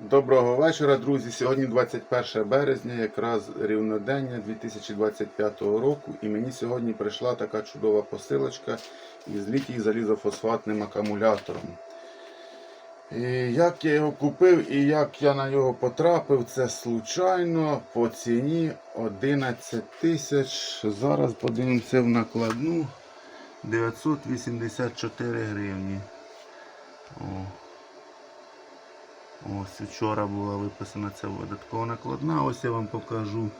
Доброго вечора, друзі. Сьогодні 21 березня, якраз рівнодення 2025 року. І мені сьогодні прийшла така чудова посилочка із літій залізофосфатним акумулятором. І як я його купив і як я на нього потрапив, це случайно по ціні 11 тисяч. Зараз подивимося в накладну 984 гривні. О. Ось вчора була виписана ця видаткова накладна. Ось я вам покажу.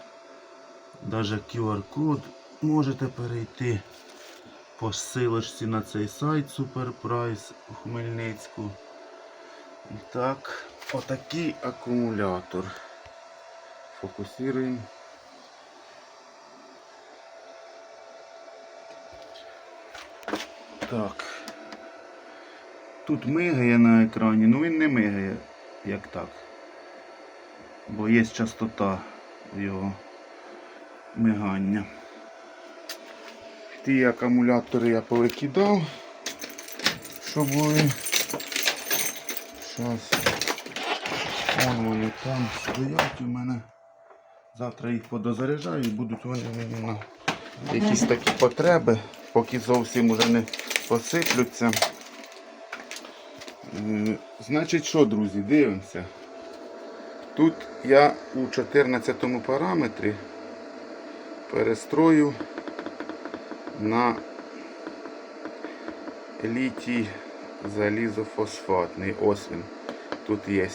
Даже QR-код можете перейти по ссылочці на цей сайт Суперпрайс у Хмельницьку. І так, отакий акумулятор. Фокусуємо. Так. Тут мигає на екрані, ну він не мигає як так. Бо є частота його мигання. Ті акумулятори я повикидав, що були. Вон вони там стоять у мене. Завтра їх подозаряджаю і будуть вони мені на якісь такі потреби, поки зовсім уже не посиплються. Значить що, друзі, дивимося. Тут я у 14 параметрі перестрою на літій залізофосфатний. Ось він. Тут є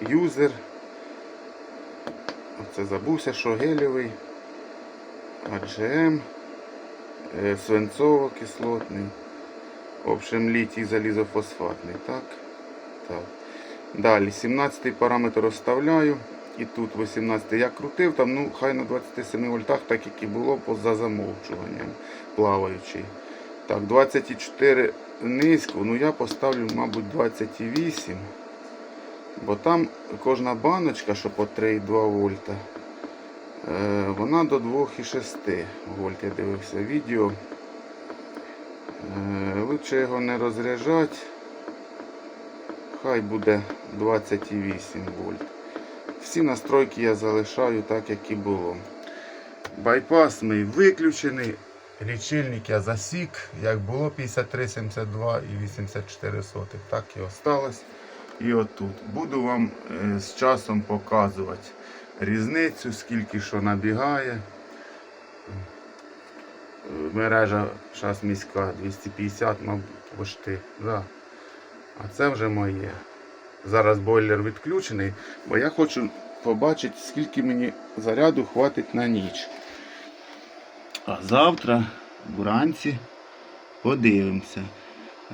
юзер. Оце забувся, що гелєвий, AGM, е, свинцово-кислотний. В общем, літій залізофосфатний. Так. так. Далі 17 параметр розставляю. І тут 18 я крутив, там ну хай на 27 вольтах, так як і було поза замовчуванням плаваючий. Так, 24 низько, ну я поставлю, мабуть, 28. Бо там кожна баночка, що по 3,2 вольта, е, вона до 2,6 вольт. Я дивився відео. Е, Лучше його не розряджати. Хай буде 28 вольт. Всі настройки я залишаю так, як і було. Байпас мій виключений. Лічильник я засік, як було 53,72 і 84 сотих, так і осталось. І отут. Буду вам е, з часом показувати різницю, скільки що набігає. Мережа зараз міська 250, мабуть, пошти. Да. А це вже моє. Зараз бойлер відключений, бо я хочу побачити, скільки мені заряду хватить на ніч. А завтра вранці подивимося.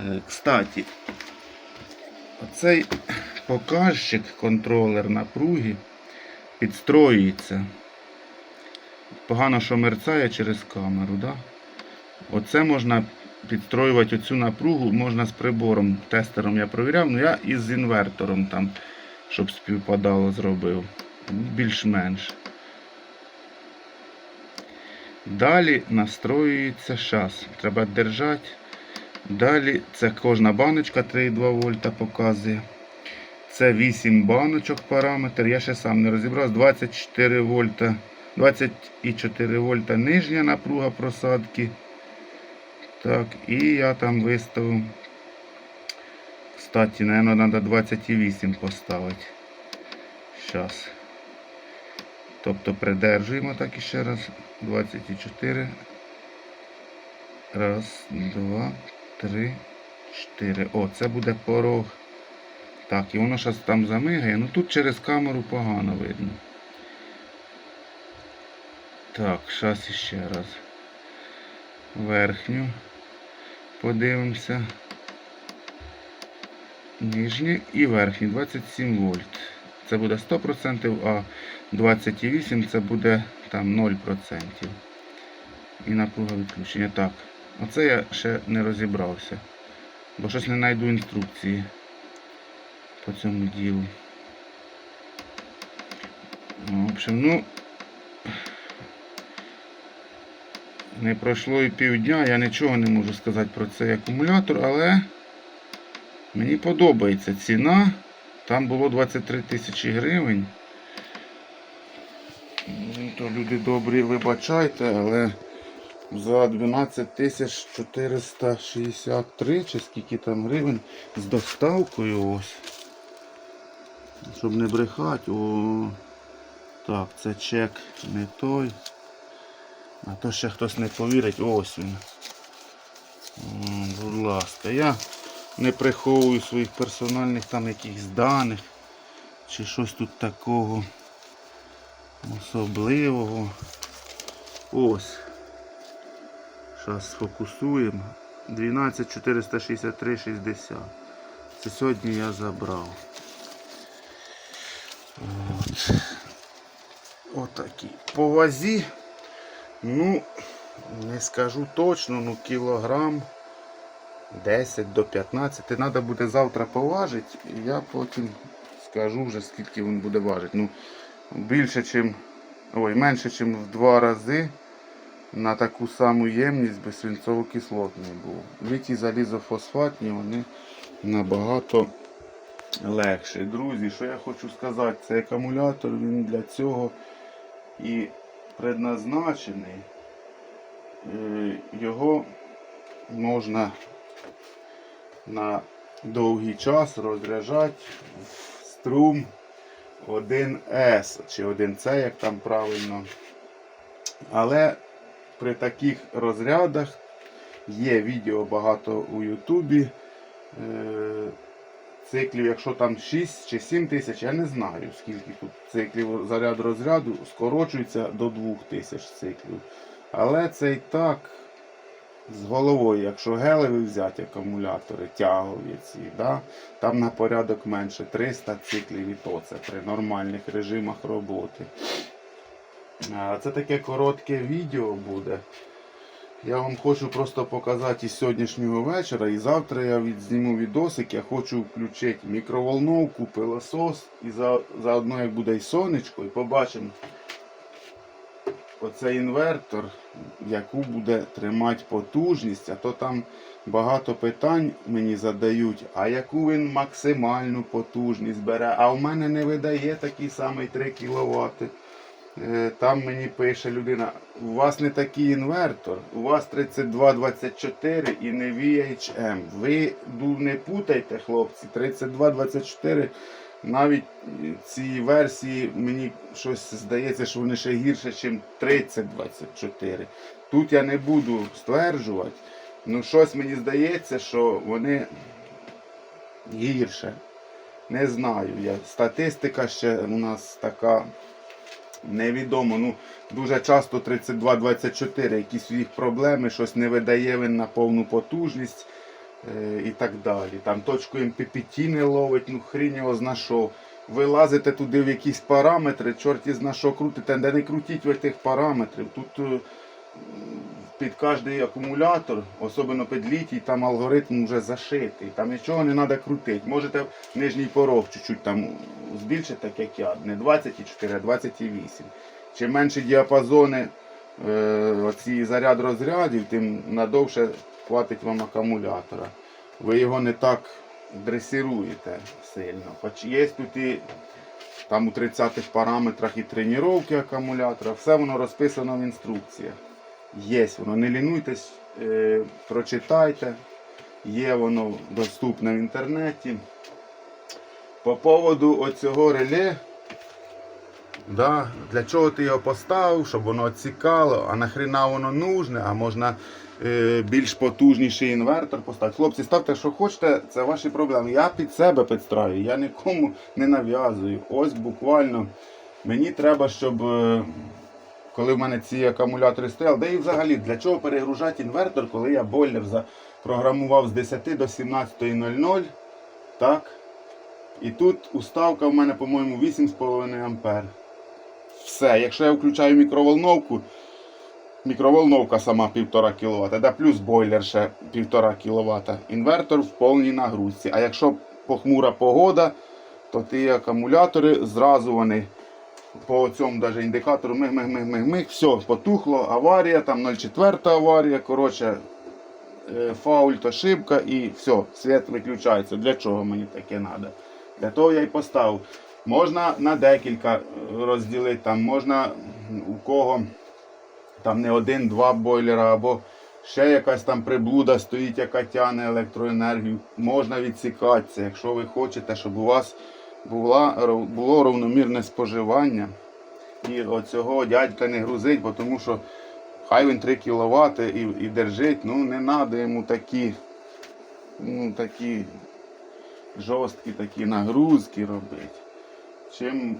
Е, Кстати, оцей показчик, контролер напруги підстроюється. Погано, що мерцає через камеру. Да? Оце можна підстроювати оцю напругу, можна з прибором. Тестером я провіряв, ну я із інвертором там, щоб співпадало, зробив. Більш-менш. Далі настроюється шас. Треба держати. Далі це кожна баночка 3,2 вольта показує. Це 8 баночок параметр. Я ще сам не розібрав. 24 вольта. 24 вольта нижня напруга просадки. Так, і я там виставив. Кстати, наверное, треба 28 поставити. Зараз. Тобто придержуємо так іще раз. 24. Раз, два, три, чотири. О, це буде порог. Так, і воно зараз там замигає. Ну тут через камеру погано видно. Так, зараз іще раз. Верхню. Подивимося. Нижню і верхню 27 вольт. Це буде 100%, а 28 це буде там 0%. І напруга відключення. Так, оце я ще не розібрався. Бо щось не знайду інструкції по цьому ділу. В общем, ну не пройшло і півдня, я нічого не можу сказати про цей акумулятор, але мені подобається ціна Там було 23 тисячі гривень. Ну, то люди добрі, вибачайте, але за 12 тисяч 463 чи скільки там гривень з доставкою ось. Щоб не брехати, о. Так, це чек не той. А то ще хтось не повірить, ось він. Будь ласка, я не приховую своїх персональних там якихось даних чи щось тут такого особливого. Ось. Зараз сфокусуємо. 12 463 60. Це сьогодні я забрав. От. Отакі. По вазі, ну, не скажу точно, ну кілограм 10 до 15. Треба буде завтра поважити, і я потім скажу вже скільки він буде важити. Ну, більше, чим, ой, менше, ніж в два рази на таку саму ємність безсвинцово-кислотний був. Літі залізофосфатні, вони набагато легші. Друзі, що я хочу сказати, цей акумулятор він для цього і предназначений. Е, Його можна на довгий час розряджати в струм 1С чи 1С, як там правильно. Але при таких розрядах є відео багато у Ютубі. Циклів, якщо там 6 чи 7 тисяч, я не знаю, скільки тут циклів заряд розряду скорочується до 2000 циклів. Але це і так з головою, якщо гелеві взяти акумулятори, тягові ці, да, там на порядок менше 300 циклів і то це при нормальних режимах роботи. Це таке коротке відео буде. Я вам хочу просто показати із сьогоднішнього вечора. І завтра я відзніму відосик. Я хочу включити мікроволновку, пилосос і за, заодно як буде і сонечко, і побачимо оцей інвертор, яку буде тримати потужність, а то там багато питань мені задають, а яку він максимальну потужність бере. А в мене не видає такий самий 3 кВт. Е, Там мені пише людина, у вас не такий інвертор, у вас 3224 і не VHM. Ви не путайте, хлопці, 3224 навіть ці версії мені щось здається, що вони ще гірше, ніж 3024. Тут я не буду стверджувати, ну щось мені здається, що вони гірше. Не знаю я. Статистика ще у нас така невідомо. Ну, дуже часто 32-24, якісь їх проблеми, щось не видає він на повну потужність е, і так далі. Там точку МППТ не ловить, ну хрінь його зна що. Ви лазите туди в якісь параметри, чорті зна що крутите, де не крутіть ви тих параметрів. Тут е, під кожний акумулятор, особливо під літій, там алгоритм вже зашитий. Там нічого не треба крутити. Можете нижній порог чуть-чуть там збільшити, так як я. Не 24, а 28. Чим менші діапазони е, заряд розрядів, тим надовше хватить вам акумулятора. Ви його не так дресируєте сильно. Хоч є тут і там у 30-х параметрах і тренування акумулятора, все воно розписано в інструкціях. Є воно, не лінуйтесь, е, прочитайте. Є воно доступне в інтернеті. По поводу оцього реле. Да, для чого ти його поставив, щоб воно цікало, а нахрена воно нужне, а можна е, більш потужніший інвертор поставити. Хлопці, ставте, що хочете, це ваші проблеми. Я під себе підстраю, я нікому не нав'язую. Ось буквально мені треба, щоб. Коли в мене ці акумулятори стояли, де і взагалі для чого перегружати інвертор, коли я бойлер запрограмував з 10 до 17.00. Так. І тут уставка в мене, по-моєму, 8,5 ампер. Все, якщо я включаю мікроволновку, мікроволновка сама 1,5 кВт, да плюс бойлер ще 1,5 кВт. Інвертор в повній нагрузці. А якщо похмура погода, то ті акумулятори зразу вони по цьому даже індикатору миг миг миг миг миг все, потухло, аварія, там 0,4 аварія, коротше, е, то ошибка і все, світ виключається. Для чого мені таке треба? Для того я й поставив. Можна на декілька розділити, там можна у кого там не один-два бойлера, або ще якась там приблуда стоїть, яка тягне електроенергію. Можна відсікатися, якщо ви хочете, щоб у вас було равномірне споживання. І оцього дядька не грузить, бо тому що хай він 3 кВт і, і держить, ну не треба йому такі, ну, такі жорсткі такі нагрузки робити. Чим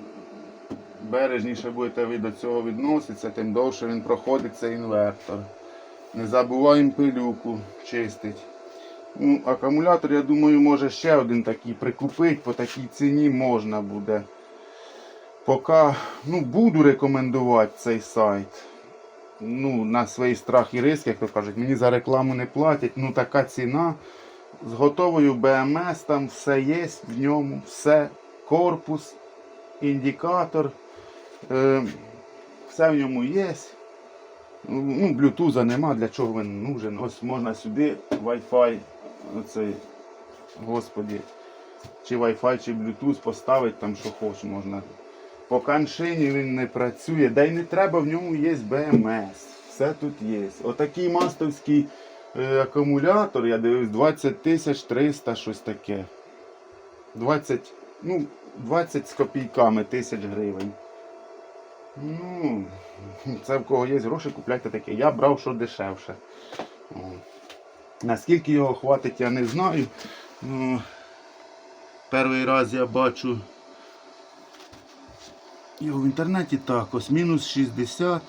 бережніше будете ви до цього відноситися, тим довше він проходить цей інвертор. Не забуваємо пилюку чистить. Ну, акумулятор, я думаю, може ще один такий прикупити, по такій ціні можна буде. Поки ну, буду рекомендувати цей сайт. Ну, на свій страх і риск, як то кажуть, мені за рекламу не платять. Ну така ціна. З готовою БМС, там все є в ньому, все, корпус, індикатор, е, все в ньому є. Ну, блютуза нема, для чого він нужен. Ось можна сюди Wi-Fi, оцей, господі, чи Wi-Fi, чи Bluetooth поставити там, що хоч можна. По каншині він не працює, да й не треба, в ньому є BMS. Все тут є. Отакий мастовський е, акумулятор, я дивився, 20 тисяч 300, щось таке. 20, ну, 20 з копійками тисяч гривень. Ну, це в кого є гроші, купляйте таке. Я брав що дешевше. Наскільки його хватить, я не знаю. Ну, перший раз я бачу його в інтернеті так, ось мінус 60.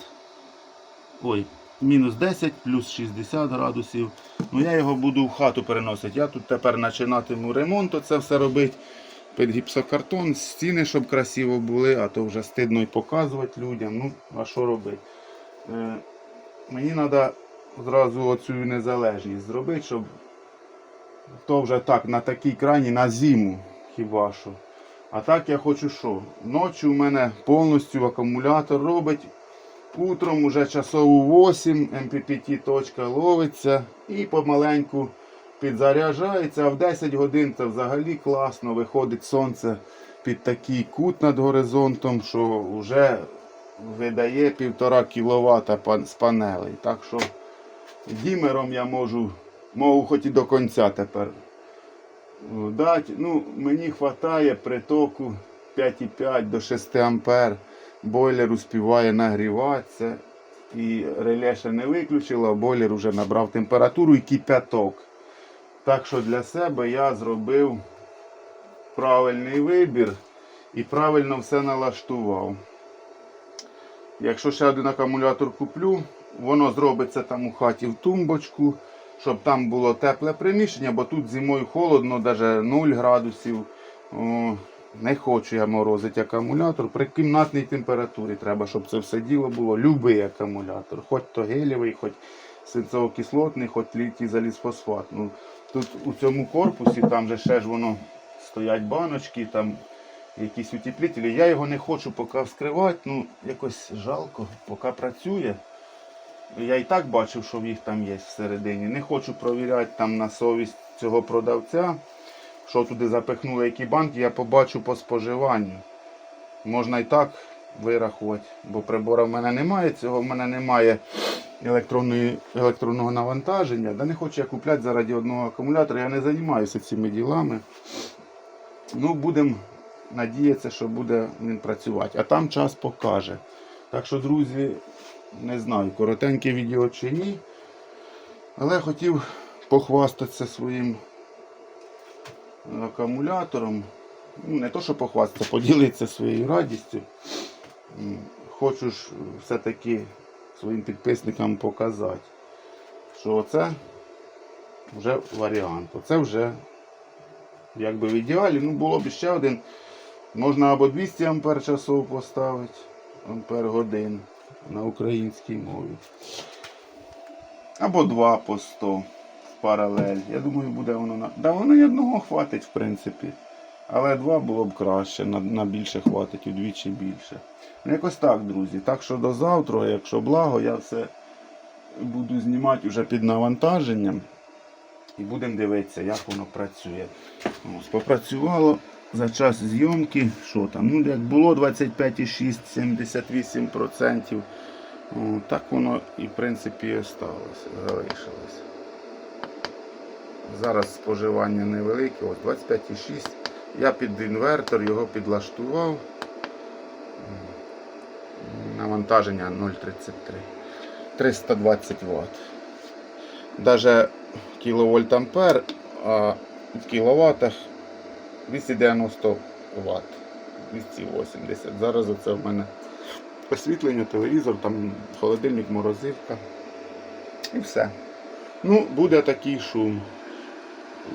Ой, мінус 10 плюс 60 градусів. Ну я його буду в хату переносити. Я тут тепер починатиму ремонт, оце все робити. Під гіпсокартон, стіни, щоб красиво були, а то вже стидно й показувати людям. Ну, а що робити? Е, мені треба зразу оцю незалежність зробити, щоб то вже так, на такій крані на зиму хіба що. А так я хочу що? Ночі у мене повністю акумулятор робить. Утром уже часову 8, MPPT точка ловиться і помаленьку підзаряджається, а в 10 годин це взагалі класно. Виходить сонце під такий кут над горизонтом, що вже видає 1,5 кВт з панелей. Так що дімером я можу, можу хоч і до кінця тепер дати. Ну, мені вистачає притоку 5,5 до 6 ампер. Бойлер успіває нагріватися. І реле ще не виключило, а бойлер вже набрав температуру і кипяток. Так що для себе я зробив правильний вибір і правильно все налаштував. Якщо ще один акумулятор куплю, воно зробиться там у хаті в тумбочку, щоб там було тепле приміщення, бо тут зимою холодно, навіть 0 градусів. О, не хочу я морозити акумулятор. При кімнатній температурі треба, щоб це все діло було. Любий акумулятор, хоч то гелєвий, хоч свинцово-кислотний, хоч літій залізфосфат. Ну, Тут у цьому корпусі, там же ще ж воно стоять баночки, там якісь утеплителі. Я його не хочу поки вскривати, ну якось жалко, поки працює. Я і так бачив, що в їх там є всередині. Не хочу провіряти там на совість цього продавця, що туди запихнули які банки, я побачу по споживанню. Можна і так вирахувати, бо прибора в мене немає, цього в мене немає електронного навантаження. Да не хочу я купляти заради одного акумулятора, я не займаюся цими ділами. Ну, будемо надіятися, що буде він працювати. А там час покаже. Так що, друзі, не знаю, коротеньке відео чи ні. Але хотів похвастатися своїм акумулятором. Ну, не то, що похвастатися, поділитися своєю радістю. Хочу ж все-таки своїм підписникам показати, що це вже варіант. Оце вже якби в ідеалі. Ну, було б ще один. Можна або 200 ампер часов поставити, ампер годин на українській мові. Або 2 по 100 в паралель. Я думаю, буде воно на. Да, воно і одного хватить, в принципі. Але два було б краще, на, на більше хватить, удвічі більше. Ну, якось так, друзі. Так що до завтра, якщо благо, я все буду знімати вже під навантаженням. І будемо дивитися, як воно працює. Ось, попрацювало. За час зйомки, що там, ну як було 25,6, 78%, так воно і в принципі і осталося, залишилось. Зараз споживання невелике, ось 25,6. Я під інвертор його підлаштував. Навантаження 0,33. 320 Вт. Даже кВт ампер, а в кіловатах 290 Вт. 280. Зараз оце в мене освітлення, телевізор, там холодильник, морозилка. І все. Ну, буде такий шум.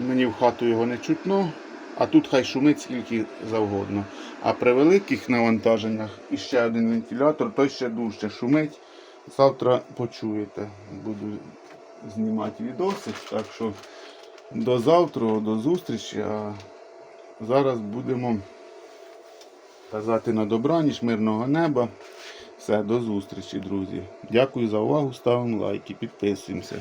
Мені в хату його не чутно, а тут хай шумить скільки завгодно. А при великих навантаженнях і ще один вентилятор, той ще дужче шумить. Завтра почуєте. Буду знімати відоси. Так що до завтра, до зустрічі. Зараз будемо казати на добраніч, мирного неба. Все, до зустрічі, друзі. Дякую за увагу, ставимо лайки, підписуємося.